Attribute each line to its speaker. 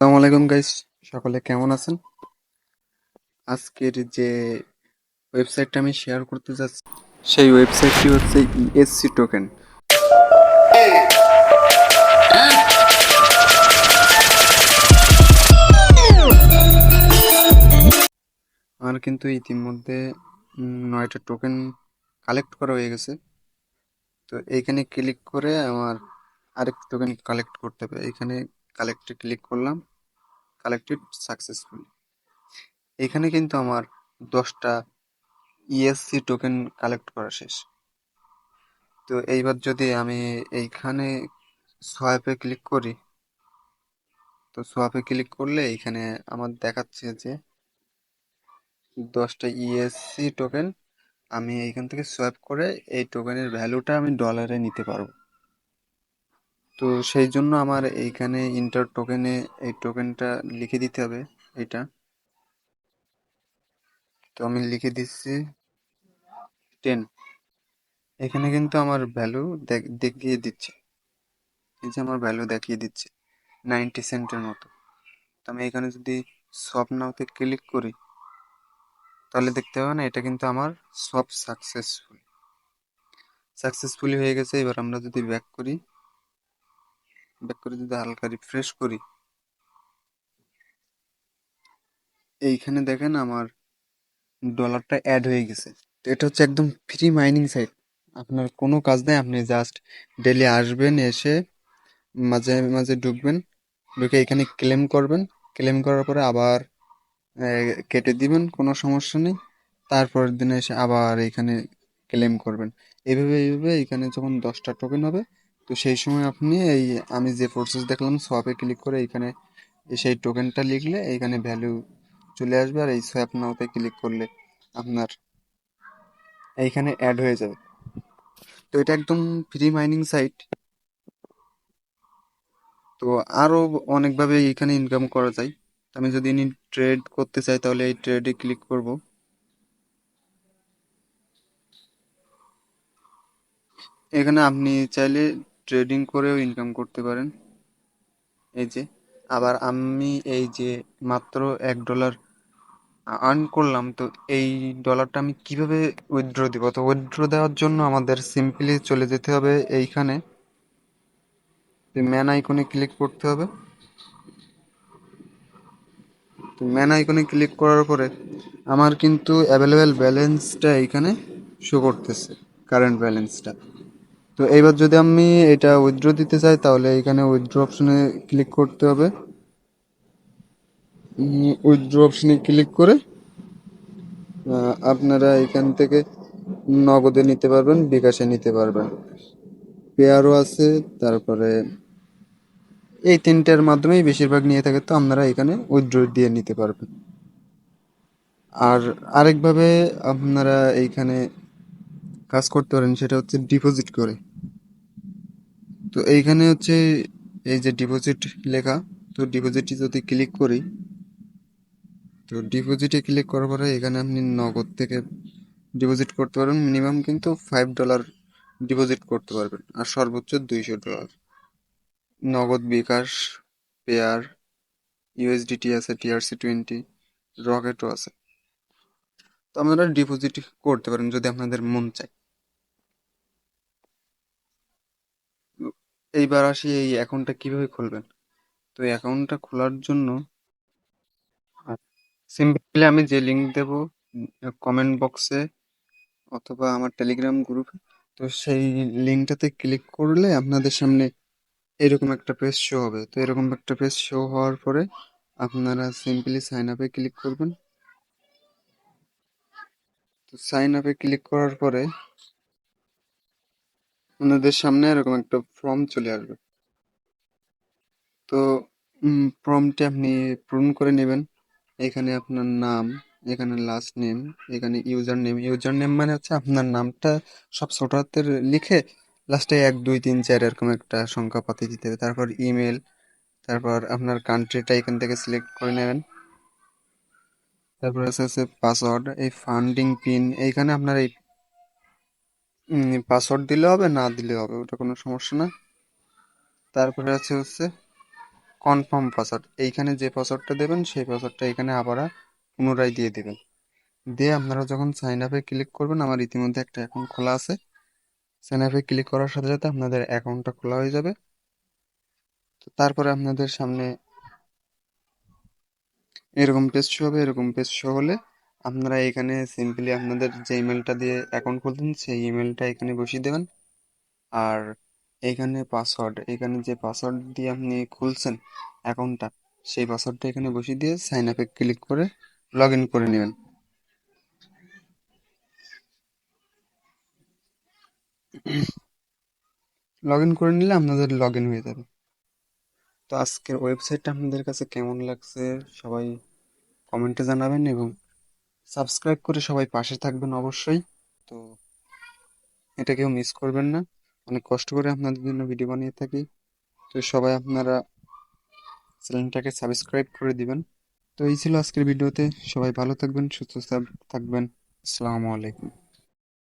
Speaker 1: আসসালামু আলাইকুম গাইস সকলে কেমন আছেন? আজকের যে ওয়েবসাইটটা আমি শেয়ার করতে যাচ্ছি, সেই ওয়েবসাইটটি হচ্ছে ইএসসি টোকেন আমার কিন্তু ইতিমধ্যে নয়টা টোকেন কালেক্ট করা হয়ে গেছে। তো এইখানে ক্লিক করে আমার আরেক টোকেন কালেক্ট করতে হবে। এখানে কালেক্টে ক্লিক করলাম। কালেক্টেড সাকসেসফুল এখানে কিন্তু আমার দশটা ইএসসি টোকেন কালেক্ট করা শেষ। তো এইবার যদি আমি এইখানে সোয়াপে ক্লিক করি, তো সোয়াপে ক্লিক করলে এইখানে আমার দেখাচ্ছে যে দশটা ইএসসি টোকেন আমি এইখান থেকে সোয়াপ করে এই টোকেনের ভ্যালুটা আমি ডলারে নিতে পারব। তো সেই জন্য আমার এইখানে ইন্টার টোকেনে এই টোকেনটা লিখে দিতে হবে, এটা। তো আমি লিখে দিচ্ছি টেন এখানে কিন্তু আমার ভ্যালু দেখিয়ে দিচ্ছে। এই যে আমার ভ্যালু দেখিয়ে দিচ্ছে নাইনটি সেন্টের মতো। তো আমি এখানে যদি সব নাওতে ক্লিক করি, তাহলে দেখতে পাবেন এটা কিন্তু আমার সব সাকসেসফুল সাকসেসফুলি হয়ে গেছে, এবার আমরা যদি ব্যাক করি ব্যাক করে যদি হালকা রিফ্রেশ করি। এইখানে দেখেন আমার ডলারটা অ্যাড হয়ে গেছে। তো এটা হচ্ছে একদম ফ্রি মাইনিং সাইট আপনার কোনো কাজ নেই, আপনি জাস্ট ডেলি আসবেন, এসে মাঝে মাঝে ঢুকবেন, ঢুকে এখানে ক্লেম করবেন। ক্লেম করার পরে আবার কেটে দিবেন, কোনো সমস্যা নেই। তারপরের দিনে এসে আবার এখানে ক্লেম করবেন। এইভাবে এইভাবে এখানে যখন দশটা টোকেন হবে তো সেই সময় আপনি এই আমি যে প্রসেস দেখলাম সোয়াপে ক্লিক করে এখানে সেই টোকেনটা লিখলে এইখানে ভ্যালু চলে আসবে আর এই সোয়াপ নাওতে ক্লিক করলে আপনার এইখানে অ্যাড হয়ে যাবে। তো এটা একদম ফ্রি মাইনিং সাইট তো আরও অনেকভাবে এখানে ইনকাম করা যায়। আমি যদি ট্রেড করতে চাই, তাহলে এই ট্রেডে ক্লিক করব। এখানে আপনি চাইলে ট্রেডিং করেও ইনকাম করতে পারেন। এই যে, আবার আমি এই যে মাত্র এক ডলার আর্ন করলাম, তো এই ডলারটা আমি কীভাবে উইথড্র দিব? তো উইথড্র দেওয়ার জন্য আমাদের সিম্পলি চলে যেতে হবে এইখানে। ম্যান আইকনে ক্লিক করতে হবে। তো ম্যান আইকনে ক্লিক করার পরে আমার কিন্তু অ্যাভেলেবেল ব্যালেন্সটা এইখানে শো করতেছে কারেন্ট ব্যালেন্সটা তো এইবার যদি আমি এটা উইথড্র দিতে চাই, তাহলে এখানে উইথড্র অপশনে ক্লিক করতে হবে। উইথড্র অপশনে ক্লিক করে আপনারা এখান থেকে নগদে নিতে পারবেন, বিকাশে নিতে পারবেন। পেয়ারও আছে, তারপরে এই তিনটার মাধ্যমেই বেশিরভাগ নিয়ে থাকে, তো আপনারা এখানে উইথড্র দিয়ে নিতে পারবেন। আর আরেকভাবে আপনারা এইখানে কাজ করতে পারেন, সেটা হচ্ছে ডিপোজিট করে। তো এইখানে হচ্ছে এই যে ডিপোজিট লেখা, তো ডিপোজিটে যদি ক্লিক করি, তো ডিপোজিটে ক্লিক করার পরে এখানে আপনি নগদ থেকে ডিপোজিট করতে পারবেন। মিনিমাম কিন্তু ফাইভ ডলার ডিপোজিট করতে পারবেন, আর সর্বোচ্চ দুইশো ডলার নগদ বিকাশ পেয়ার ইউএসডিটি আছে টিআরসি টোয়েন্টি রকেটও আছে। তো আপনারা ডিপোজিট করতে পারেন যদি আপনাদের মন চায়। এইবার আসি এই অ্যাকাউন্টটা কীভাবে খুলবেন? তো এই অ্যাকাউন্টটা খোলার জন্য সিম্পলি আমি যে লিঙ্ক দেব কমেন্ট বক্সে অথবা আমার টেলিগ্রাম গ্রুপে তো সেই লিঙ্কটাতে ক্লিক করলে আপনাদের সামনে এরকম একটা পেজ শো হবে। তো এরকম একটা পেজ শো হওয়ার পরে আপনারা সিম্পলি সাইন আপে ক্লিক করবেন। তো সাইন আপে ক্লিক করার পরে আপনাদের সামনে এরকম একটা ফর্ম চলে আসবে। তো ফর্মটি আপনি পূরণ করে নেবেন। এখানে আপনার নাম, এখানে লাস্ট নেম এখানে ইউজার নেম ইউজার নেম মানে হচ্ছে আপনার নামটা সব ছোট হাতের লিখে লাস্টে এক, দুই, তিন, চার এরকম একটা সংখ্যা পাতি দিতে হবে। তারপর ইমেল তারপর আপনার কান্ট্রিটা এখান থেকে সিলেক্ট করে নেবেন। তারপর আছে পাসওয়ার্ড এই ফান্ডিং পিন এইখানে আপনার এই পাসওয়ার্ড দিলে হবে, না দিলে হবে, ওটা কোনো সমস্যা না। তারপরে আছে হচ্ছে কনফার্ম পাসওয়ার্ড এইখানে যে পাসওয়ার্ডটা দেবেন, সেই পাসওয়ার্ডটা এখানে আবার পুনরায় দিয়ে দেবেন। দিয়ে আপনারা যখন সাইন আপে ক্লিক করবেন, আমার ইতিমধ্যে একটা অ্যাকাউন্ট খোলা আছে। সাইন আপে ক্লিক করার সাথে সাথে আপনাদের অ্যাকাউন্টটা খোলা হয়ে যাবে। তো তারপরে আপনাদের সামনে এরকম পেজ শো হবে, এরকম পেজ শো হলে আপনারা এখানে সিম্পলি আপনাদের যে ইমেলটা দিয়ে অ্যাকাউন্ট খুলতেন সেই ইমেলটা এখানে বসিয়ে দেবেন। আর এখানে পাসওয়ার্ড এখানে যে পাসওয়ার্ড দিয়ে আপনি খুলছেন অ্যাকাউন্টটা সেই পাসওয়ার্ডটা এখানে বসিয়ে দিয়ে সাইন আপে ক্লিক করে লগ ইন করে নেবেন। লগ ইন করে নিলে আপনাদের লগ ইন হয়ে যাবে। তো আজকের ওয়েবসাইটটা আপনাদের কাছে কেমন লাগছে সবাই কমেন্টে জানাবেন এবং সাবস্ক্রাইব করে সবাই পাশে থাকবেন অবশ্যই। তো এটা কেউ মিস করবেন না। অনেক কষ্ট করে আপনাদের জন্য ভিডিও বানিয়ে থাকি। তো সবাই আপনারা চ্যানেলটাকে সাবস্ক্রাইব করে দিবেন। তো এই ছিল আজকের ভিডিওতে সবাই ভালো থাকবেন, সুস্থ থাকবেন। আসসালামু আলাইকুম।